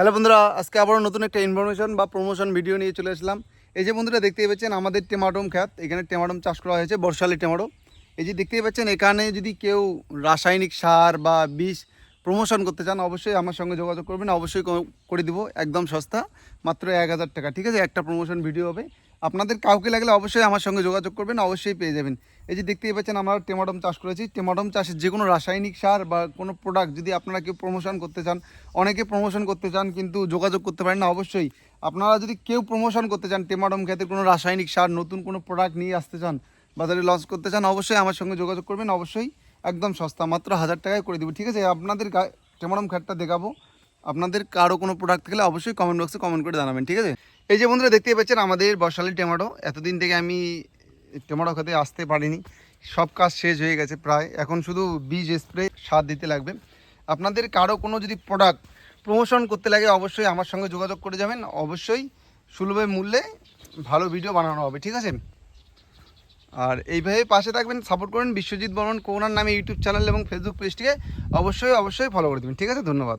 Hello বন্ধুরা, আজকে আবারও নতুন একটা ইনফরমেশন বা প্রমোশন ভিডিও নিয়ে চলে আসলাম। এই যে বন্ধুরা, দেখতেই পাচ্ছেন আমাদের টেমাটম খ্যাত। এখানে টেমাটম চাষ করা হয়েছে, বর্ষালি টেমাটো এই যে দেখতেই পাচ্ছেন, এখানে যদি কেউ রাসায়নিক সার বা বিষ প্রমোশন করতে চান, অবশ্যই আমার সঙ্গে যোগাযোগ করবেন, অবশ্যই করে দিব, একদম সস্তা, মাত্র এক হাজার টাকা, ঠিক আছে? একটা প্রমোশন ভিডিও হবে। আপনাদের কাউকে লাগলে অবশ্যই আমার সঙ্গে যোগাযোগ করবেন, অবশ্যই পেয়ে যাবেন। এই যে দেখতেই পাচ্ছেন, আমরা টেমাটম চাষ করেছি। টেমাটম চাষের যে কোনো রাসায়নিক সার বা কোনো প্রোডাক্ট যদি আপনারা কেউ প্রমোশন করতে চান, অনেকে প্রমোশন করতে চান কিন্তু যোগাযোগ করতে পারেন না, অবশ্যই। আপনারা যদি কেউ প্রমোশন করতে চান টেমাটম খেতে কোনো রাসায়নিক সার, নতুন কোনো প্রোডাক্ট নিয়ে আসতে চান, বাজারে লঞ্চ করতে চান, অবশ্যই আমার সঙ্গে যোগাযোগ করবেন, অবশ্যই। একদম সস্তা, মাত্র হাজার টাকায় করে দেবো, ঠিক আছে? আপনাদের টেমাটম খ্যাটটা দেখাবো? আপনাদের কারও কোনো প্রোডাক্ট থাকলে অবশ্যই কমেন্ট বক্সে কমেন্ট করে জানাবেন, ঠিক আছে? এই যে বন্ধুরা, দেখতেই পাচ্ছেন আমাদের বর্ষালি টমেটো এতদিন থেকে আমি টমেটো খাতে আসতে পারিনি। সব কাজ শেষ হয়ে গেছে প্রায়। এখন শুধু বীজ স্প্রে সার দিতে লাগবে। আপনাদের কারও কোনো যদি প্রোডাক্ট প্রমোশন করতে লাগে, অবশ্যই আমার সঙ্গে যোগাযোগ করে যাবেন। অবশ্যই সুলভ মূল্যে ভালো ভিডিও বানানো হবে, ঠিক আছে? আর এইভাবে পাশে থাকবেন সাপোর্ট করবেন বিশ্বজিৎ বর্মন কোনার নামে ইউটিউব চ্যানেল এবং ফেসবুক পেজটিকে অবশ্যই অবশ্যই ফলো করে দেবেন। ঠিক আছে, ধন্যবাদ।